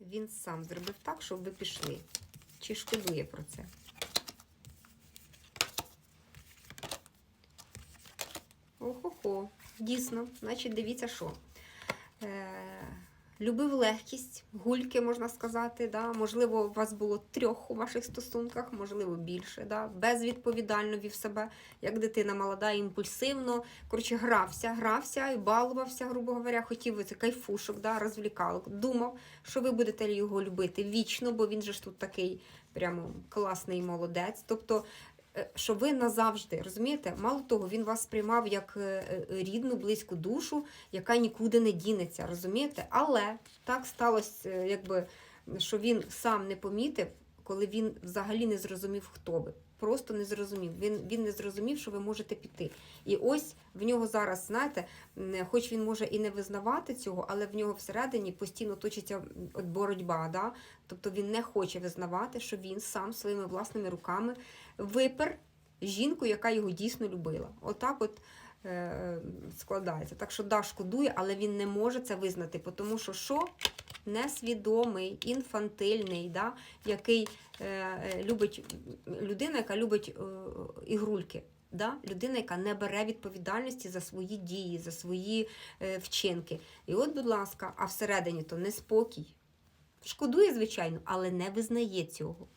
він сам зробив так, щоб ви пішли. Чи шкодує про це? Охо-хо, дійсно, значить, дивіться, що. Е, любив легкість, гульки, можна сказати. Да? Можливо, у вас було трьох у ваших стосунках, можливо, більше. Да? Безвідповідально вів себе, як дитина молода, імпульсивно. Коротше, грався, грався і балувався, грубо говоря, хотів це кайфушок, да? розвлікалок. Думав, що ви будете його любити вічно, бо він же ж тут такий прямо класний молодець. Тобто, що ви назавжди, розумієте? Мало того, він вас сприймав як е, е, рідну, близьку душу, яка нікуди не дінеться, розумієте? Але так сталося, е, якби, що він сам не помітив, коли він взагалі не зрозумів, хто ви. Просто не зрозумів. Він, він не зрозумів, що ви можете піти. І ось в нього зараз, знаєте, хоч він може і не визнавати цього, але в нього всередині постійно точиться боротьба. Да? Тобто він не хоче визнавати, що він сам своїми власними руками випер жінку, яка його дійсно любила. Отак от е, складається. Так що да, шкодує, але він не може це визнати, тому що що? Несвідомий, інфантильний, да? який е, е, любить людина, яка любить е, ігрульки. Да? Людина, яка не бере відповідальності за свої дії, за свої е, вчинки. І от, будь ласка, а всередині то неспокій. Шкодує, звичайно, але не визнає цього.